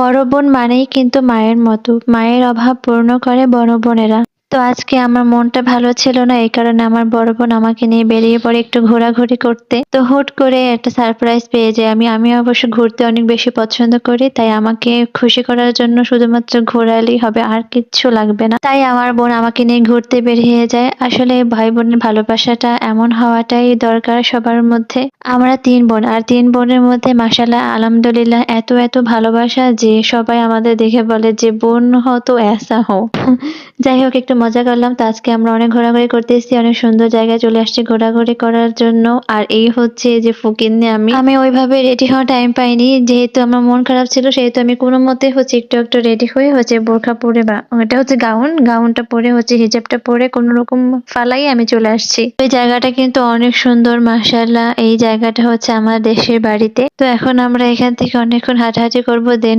বড় বোন মানেই কিন্তু মায়ের মতো। মায়ের অভাব পূর্ণ করে বড় বোনেরা। তো আজকে আমার মনটা ভালো ছিল না, এই কারণে আমার বড় বোন আমাকে নিয়ে বেরিয়ে পড়ে একটু ঘোরাঘুরি করতে। তো হুট করে একটা সারপ্রাইজ পেয়ে যাই আমি আমি অবশ্য ঘুরতে অনেক বেশি পছন্দ করি, তাই আমাকে খুশি করার জন্য শুধুমাত্র ঘোরালেই হবে, আর কিচ্ছু লাগবে না। তাই আমার বোন আমাকে নিয়ে ঘুরতে বেরিয়ে যায়। আসলে ভাই বোনের ভালোবাসাটা এমন হওয়াটাই দরকার সবার মধ্যে। আমরা তিন বোন, আর তিন বোনের মধ্যে মাসাল্লাহ আলহামদুলিল্লাহ, এত এত ভালোবাসা যে সবাই আমাদের দেখে বলে যে, বোন হো তো এসা হো যাই হোক, একটু মজা করলাম। তো আজকে আমরা অনেক ঘোরাঘুরি করতে এসেছি, অনেক সুন্দর জায়গায় চলে আসছি ঘোরাঘুরি করার জন্য। আর এই হচ্ছে যে ফকিন্নে আমি। আমি ওইভাবে রেডি হওয়ার টাইম পাইনি। যেহেতু আমার মন খারাপ ছিল, সেহেতু আমি কোনো মতে হচ্ছে একটু একটু রেডি হয়ে হচ্ছে বোরখা পরে বা এটা হচ্ছে গাউন গাউনটা পরে হচ্ছে হিজাবটা পরে কোনো রকম ফালাই আমি চলে আসছি। ওই জায়গাটা কিন্তু অনেক সুন্দর মাসাল্লাহ এই জায়গাটা হচ্ছে আমার দেশের বাড়িতে। তো এখন আমরা এখান থেকে অনেকক্ষণ হাঁটাহাঁটি করব দেন